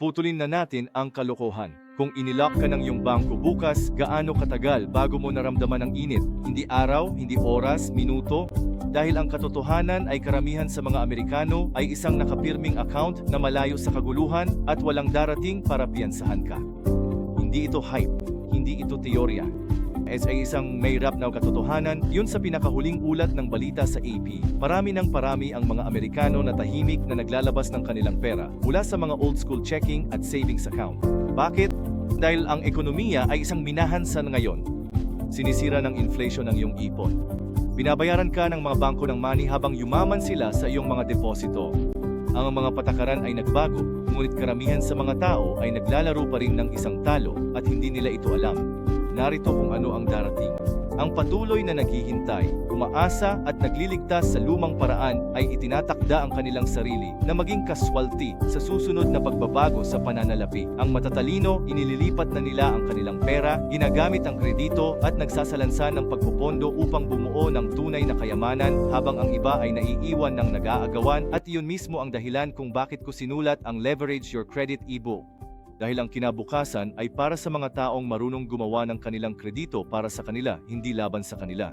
putulin na natin ang kalokohan. Kung inilock ka ng iyong bangko bukas, gaano katagal bago mo naramdaman ang init? Hindi araw, hindi oras, minuto? Dahil ang katotohanan ay karamihan sa mga Amerikano ay isang nakapirming account na malayo sa kaguluhan at walang darating para piyansahan ka. Hindi ito hype, hindi ito teorya. As ay isang may rap na katotohanan, yun sa pinakahuling ulat ng balita sa AP. Parami ng parami ang mga Amerikano na tahimik na naglalabas ng kanilang pera mula sa mga old school checking at savings account. Bakit? Dahil ang ekonomiya ay isang minahansan ngayon. Sinisira ng inflation ang iyong ipon. Binabayaran ka ng mga bangko ng money habang yumaman sila sa iyong mga deposito. Ang mga patakaran ay nagbago, ngunit karamihan sa mga tao ay naglalaro pa rin ng isang talo at hindi nila ito alam. Narito kung ano ang darating. Ang patuloy na naghihintay, umaasa at nagliligtas sa lumang paraan ay itinatakda ang kanilang sarili na maging kaswalti sa susunod na pagbabago sa pananalapi. Ang matatalino, inililipat na nila ang kanilang pera, ginagamit ang kredito at nagsasalansa ng pagpupondo upang bumuo ng tunay na kayamanan habang ang iba ay naiiwan ng nag-aagawan at iyon mismo ang dahilan kung bakit ko sinulat ang Leverage Your Credit ebook dahil ang kinabukasan ay para sa mga taong marunong gumawa ng kanilang kredito para sa kanila, hindi laban sa kanila.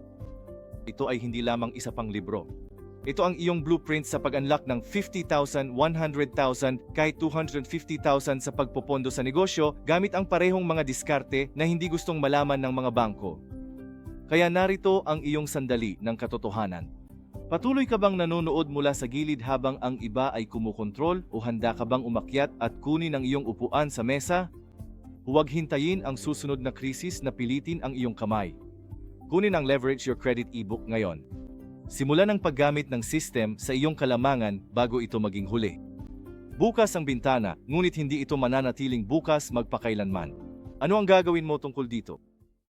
Ito ay hindi lamang isa pang libro. Ito ang iyong blueprint sa pag-unlock ng 50,000, 100,000, kahit 250,000 sa pagpopondo sa negosyo gamit ang parehong mga diskarte na hindi gustong malaman ng mga bangko. Kaya narito ang iyong sandali ng katotohanan. Patuloy ka bang nanonood mula sa gilid habang ang iba ay kumukontrol o handa ka bang umakyat at kunin ang iyong upuan sa mesa? Huwag hintayin ang susunod na krisis na pilitin ang iyong kamay. Kunin ang Leverage Your Credit ebook ngayon. Simulan ang paggamit ng system sa iyong kalamangan bago ito maging huli. Bukas ang bintana, ngunit hindi ito mananatiling bukas magpakailanman. Ano ang gagawin mo tungkol dito?